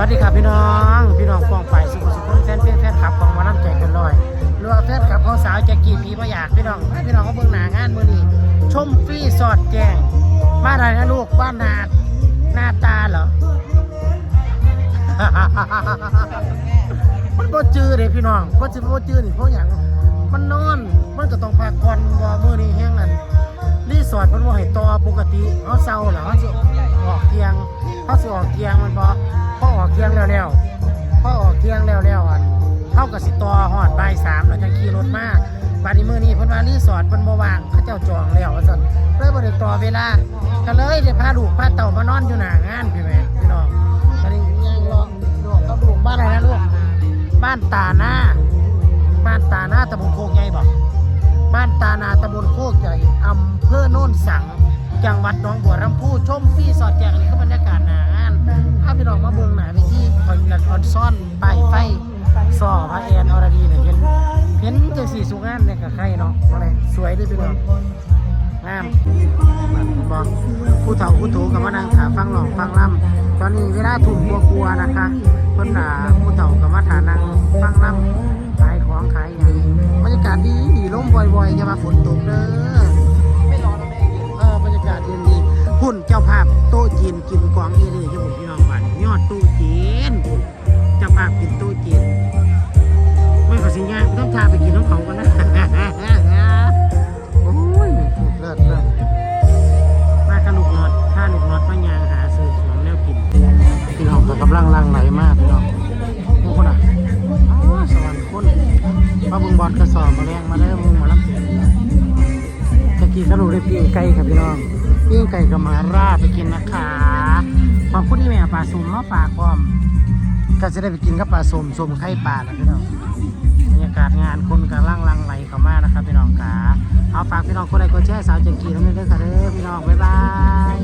วัสดีครับพี่น้อง พี่น้องกองไฟสุขสุขแฟนเพลงแฟนคลับของหมาน้ำแจกกันลอยรือว่าแฟนคลับของสาวแจ็กกี้พีประหยาดพี่น้องให้พี่น้องเขาเบิ่งหนางานมือนี้ชมฟรีสอดแจงบ้านอะไรนะลูกบ้านนาดหน้าตาเหรอ มันบ่จื้อเลยพี่น้องบ่จื้อบ่จื้อนี่เพราะอย่างมันนอนมันก็ต้องพักผ่อนบ่มื้อนี้แห้งนั่นรีสอร์ทมันบ่ให้ต่อปกติเฮาเซาเหรอ ออกเทียงเฮาสิออกเทียงมันบ่พอออกเทียงแล้วแล้วพอออกเทียงแล้วแล้วอันเฮาก็สิต่อฮอดใบ่าย3แล้วจังขี่รถมาบัดนี้มื้อนี้เพิ่นว่ารีสอร์ทเพิ่นบ่ว่างเขาเจ้าจองแล้วว่าซั่นเลยบ่ได้ต่อเวลาก็เลยได้พาลูกพาเต่ามานอนอยู่หน้างานพี่แม่พี่น้องตอนนี้ย่างรอลูกกับลูกบ้านอะไรนะลูกบ้านตาหน้าบ้านตาหน้าตำบลโคกใหญ่บอกบ้านตานาตำบลโคกใหญ่อำเภอโน่นสัง จังหวัดหนองบัวลำพูชมฟรีสอดแจกนี่ก็บรรยากาศหนางานถ้าพี่น้องมาเบิ่งหนาไปที่คอยนัดออนซ่อนใบไฟสอพระแอนอรดีเนี่ยเห็นเห็นจังสีสุงานเนี่ยกับใครเนาะอะไรสวยด้วยพี่น้องงามบอกผู้เฒ่าผู้ถูกับมานั่งขาฟังหลองฟังล่ำตอนนี้เวลาถูกกลัวนะคะเพิ่นด่าผู้เฒ่ากับมาฐานังฟังล่ำขายของขายอย่างบรรยากาศดีดีลมบ่อยๆอย่ามาฝนตกเด้อ หุ่นเจ้าภาพโต๊ะจีนกินกวางเอเลยที่ผมพี่น้องบ้านยอดโต๊ะจีนเจ้าภาพกินโต๊ะจีนไม่ขอสิงานต้องพาไปกินน้ำเขากันนะโอ้ยเลิศเลิศมากระลูกน็อตถ้าลูกน็อตมายางหาซื้อของแนวกินพี่น้องก็กำลังลังไหลมากพี่น้องพวกคนอะอ๋อสวรรค์คนมาเบึงบอลกระสอบมาแรงมาเด้อมึงหมาลับตะกี้ก็รู้ได้ปิ้งไก่ครับพี่น้อง ปิ้งไก่กับมาราไปกินนะคะขอบคุณที่แม่ปลาสุ่มมาฝากพร้อม ก็จะได้ไปกินกับปลาสุ่มสุ่มไข่ปลานะพี่น้องบรรยากาศงานคนกำลังลังไหลเข้ามานะครับพี่น้องขาเอาฝากพี่น้องคนใดคนแช่สาวเจกีน้องนี่ด้วยค่ะเด้อพี่น้องบ๊ายบาย